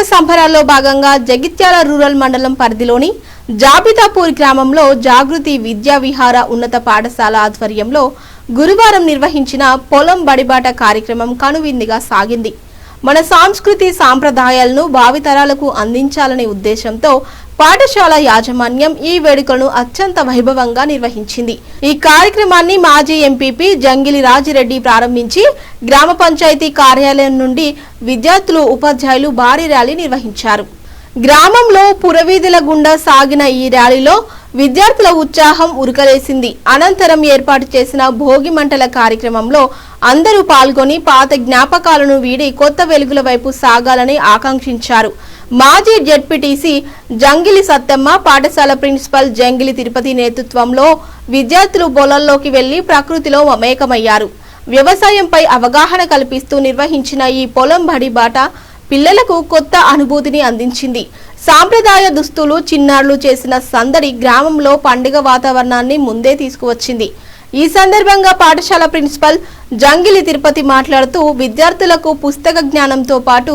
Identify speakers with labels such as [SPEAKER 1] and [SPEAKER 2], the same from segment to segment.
[SPEAKER 1] పండుగ సంబరాల్లో భాగంగా జగిత్యాల రూరల్ మండలం పరిధిలోని జాబితాపూర్ గ్రామంలో జాగృతి విద్యా విహార ఉన్నత పాఠశాల ఆధ్వర్యంలో గురువారం నిర్వహించిన పొలం బడిబాట కార్యక్రమం కనువిందుగా సాగింది. మన సాంస్కృతి సాంప్రదాయాలను భావితరాలకు అందించాలనే ఉద్దేశంతో పాఠశాల యాజమాన్యం ఈ వేడుకలను అత్యంత వైభవంగా నిర్వహించింది. ఈ కార్యక్రమాన్ని మాజీ ఎంపీపీ జంగిలి రాజిరెడ్డి ప్రారంభించి గ్రామ పంచాయతీ కార్యాలయం నుండి విద్యార్థులు ఉపాధ్యాయులు భారీ ర్యాలీ నిర్వహించారు. గ్రామంలో పురవీధుల గుండా సాగిన ఈ ర్యాలీలో విద్యార్థుల ఉత్సాహం ఉరకలేసింది. అనంతరం ఏర్పాటు చేసిన భోగి మంటల కార్యక్రమంలో అందరూ పాల్గొని పాత జ్ఞాపకాలను వీడి కొత్త వెలుగుల వైపు సాగాలని ఆకాంక్షించారు. మాజీ జెడ్పీటీసీ జంగిలి సత్తమ్మ పాఠశాల ప్రిన్సిపల్ జంగిలి తిరుపతి నేతృత్వంలో విద్యార్థులు పొలంలోకి వెళ్ళి ప్రకృతిలో మమేకమయ్యారు. వ్యవసాయంపై అవగాహన కల్పిస్తూ నిర్వహించిన ఈ పొలం బడి బాట పిల్లలకు కొత్త అనుభూతిని అందించింది. సాంప్రదాయ దుస్తులు చిన్నారులు చేసిన సందడి గ్రామంలో పండుగ వాతావరణాన్ని ముందే తీసుకువచ్చింది. ఈ సందర్భంగా పాఠశాల ప్రిన్సిపల్ జంగిలి తిరుపతి మాట్లాడుతూ విద్యార్థులకు పుస్తక జ్ఞానంతో పాటు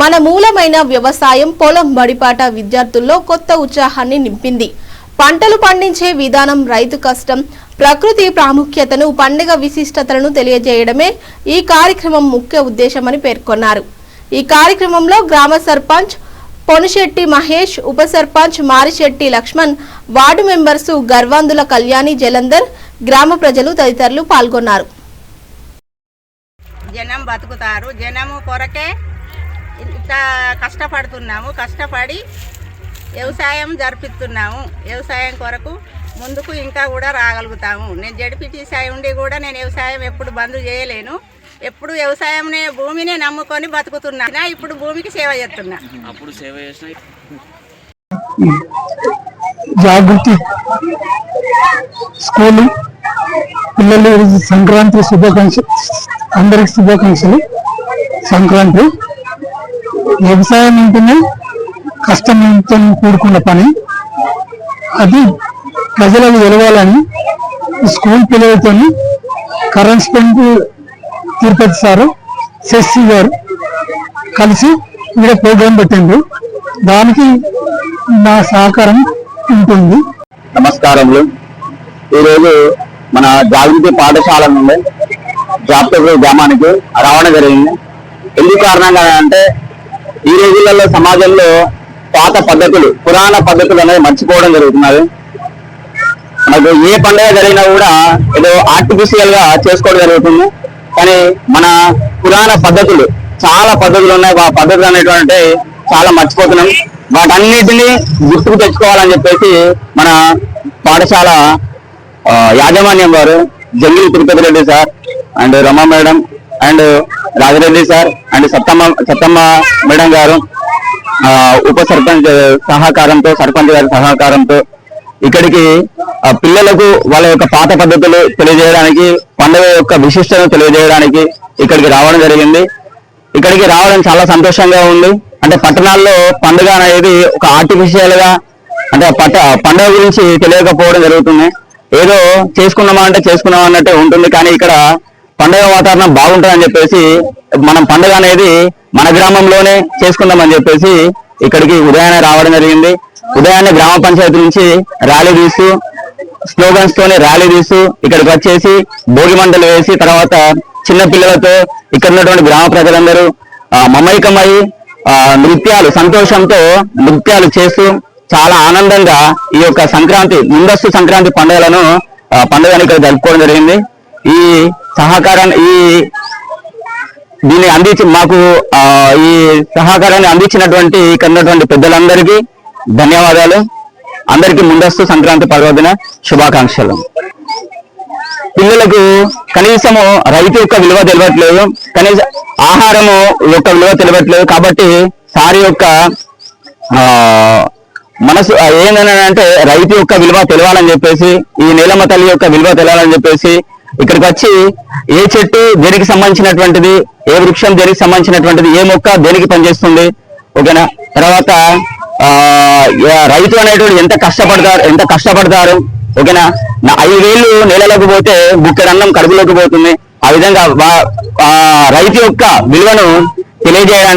[SPEAKER 1] మన మూలమైన వ్యవసాయం పొలం బడిపాట విద్యార్థుల్లో కొత్త ఉత్సాహాన్ని నింపింది. పంటలు పండించే విధానం రైతు కష్టం ప్రకృతి ప్రాముఖ్యతను పండుగ విశిష్టతలను తెలియజేయడమే ఈ కార్యక్రమం ముఖ్య ఉద్దేశమని పేర్కొన్నారు. ఈ కార్యక్రమంలో గ్రామ సర్పంచ్ పొనిశెట్టి మహేష్ ఉప సర్పంచ్ మారిశెట్టి లక్ష్మణ్ వార్డు మెంబర్సు గర్వాందుల కళ్యాణి జలంధర్ గ్రామ ప్రజలు తదితరులు పాల్గొన్నారు.
[SPEAKER 2] జనం బతుకుతారు. జనము కొరకే ఇంత కష్టపడుతున్నాము. కష్టపడి వ్యవసాయం జరిపిస్తున్నాము. వ్యవసాయం కొరకు ముందుకు ఇంకా కూడా రాగలుగుతాము. నేను జడిపిటీసాయి ఉండి కూడా నేను వ్యవసాయం ఎప్పుడు బంద్ చేయలేను. ఎప్పుడు వ్యవసాయంనే భూమినే నమ్ముకొని బతుకుతున్నా. ఇప్పుడు భూమికి సేవ చేస్తున్నా.
[SPEAKER 3] అప్పుడు సేవ చేసిన
[SPEAKER 4] జాగృతి స్కూలు పిల్లలు సంక్రాంతి శుభాకాంక్షలు అందరికి శుభాకాంక్షలు. సంక్రాంతి వ్యవసాయం అంటేనే కష్టంతో కూడుకున్న పని. అది ప్రజలకు తెలవాలని స్కూల్ పిల్లలతో కరెస్పాండెంట్ తిరుపతి సారు శశి గారు కలిసి ఇక్కడ ప్రోగ్రాం పెట్టిండ్రు. దానికి నా సహకారం ఉంటుంది.
[SPEAKER 5] నమస్కారములు. ఈరోజు మన జాగృతి పాఠశాల నుండి జాప్తపూర్ గ్రామానికి రావడం జరిగింది. ఎందుకు కారణంగా అంటే ఈ రోజులలో సమాజంలో పాత పద్ధతులు పురాణ పద్ధతులు అనేది మర్చిపోవడం జరుగుతున్నది. మనకు ఏ పండుగ జరిగినా కూడా ఏదో ఆర్టిఫిషియల్గా చేసుకోవడం జరుగుతుంది. కానీ మన పురాణ పద్ధతులు చాలా పద్ధతులు ఉన్నాయి. ఆ పద్ధతులు అనేటువంటి చాలా మర్చిపోతున్నాం. వాటన్నిటిని గుర్తుకు తెచ్చుకోవాలని చెప్పేసి మన పాఠశాల యాజమాన్యం వారు Jangil Tirupati Reddy sir and Rama madam and Rajareddy sir and Sattamma Sattamma madam garu ఉప సర్పంచ్ సహకారంతో సర్పంచ్ గారి సహకారంతో ఇక్కడికి పిల్లలకు వాళ్ళ యొక్క పాత పద్ధతులు తెలియజేయడానికి పండుగ యొక్క విశిష్టతను తెలియజేయడానికి ఇక్కడికి రావడం జరిగింది. ఇక్కడికి రావడం చాలా సంతోషంగా ఉంది. అంటే పట్టణాల్లో పండుగ అనేది ఒక ఆర్టిఫిషియల్గా అంటే పట్ట పండుగ గురించి తెలియకపోవడం జరుగుతుంది. ఏదో చేసుకున్నామా అంటే చేసుకున్నాం అన్నట్టే ఉంటుంది. కానీ ఇక్కడ పండగ వాతావరణం బాగుంటుందని చెప్పేసి మనం పండుగ అనేది మన గ్రామంలోనే చేసుకుందామని చెప్పేసి ఇక్కడికి ఉదయాన్నే రావడం జరిగింది. ఉదయాన్నే గ్రామ పంచాయతీ నుంచి ర్యాలీ తీస్తూ స్లోగన్స్ తోనే ర్యాలీ తీస్తూ ఇక్కడికి వచ్చేసి భోగి మంటలు వేసి తర్వాత చిన్న పిల్లలతో ఇక్కడ ఉన్నటువంటి గ్రామ ప్రజలందరూ మమైకమై ఆ, నృత్యాలు సంతోషంతో నృత్యాలు చేస్తూ చాలా ఆనందంగా ఈ యొక్క సంక్రాంతి ముందస్తు సంక్రాంతి పండుగలను పండుగను ఇక్కడ జరుపుకోవడం జరిగింది. ఈ సహకారాన్ని ఈ దీన్ని అందించి మాకు ఈ సహకారాన్ని అందించినటువంటి ఇక్కడ ఉన్నటువంటి పెద్దలందరికీ ధన్యవాదాలు. అందరికీ ముందస్తు సంక్రాంతి పర్వదిన శుభాకాంక్షలు. పిల్లలకు కనీసము రైతు యొక్క విలువ తెలియట్లేదు. కనీస ఆహారము యొక్క విలువ తెలియట్లేదు. కాబట్టి సారి యొక్క ఆ మనసు ఆ, రైతు యొక్క విలువ తెలవాలని చెప్పేసి ఈ నీలమ్మ తల్లి యొక్క విలువ తెలవాలని చెప్పేసి ఇక్కడికి వచ్చి ఏ చెట్టు దేనికి సంబంధించినటువంటిది ఏ వృక్షం దేనికి సంబంధించినటువంటిది ఏ మొక్క దేనికి పనిచేస్తుంది ఓకేనా? తర్వాత ఆ రైతు అనేటువంటి ఎంత కష్టపడతారు ఎంత కష్టపడతారు ఓకేనా? ఐదు ఐదేళ్ళు నేలలోకి పోతే బుక్కెడు అన్నం కడుపులోకి పోతుంది. ఆ విధంగా రైతు యొక్క విలువను తెలియజేయడానికి